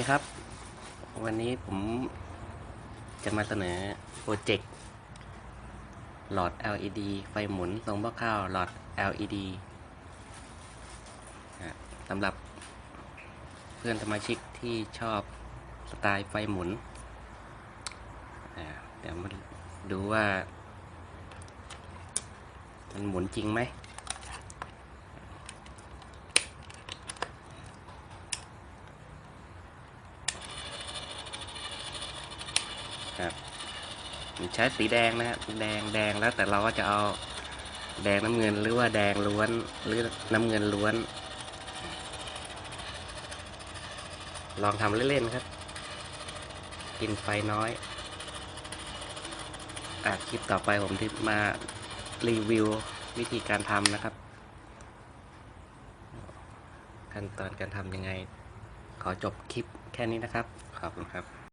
ดีครับ วันนี้ผมจะมาเสนอโปรเจกต์หลอด LED ไฟหมุนทรงหม้อข้าวหลอด LED สำหรับเพื่อนสมาชิกที่ชอบสไตล์ไฟหมุนเดี๋ยวมาดูว่า มันหมุนจริงไหม ครับใช้สีแดงนะฮะแดงแดงแล้วแต่เราก็จะเอาแดงน้ำเงินหรือว่าแดงล้วนหรือน้ำเงินล้วน ลองทำเล่นๆครับ กินไฟน้อยอะคลิปต่อไปผมที่มารีวิววิธีการทำนะครับ ขั้นตอนการทำยังไง ขอจบคลิปแค่นี้นะครับ ขอบคุณครับ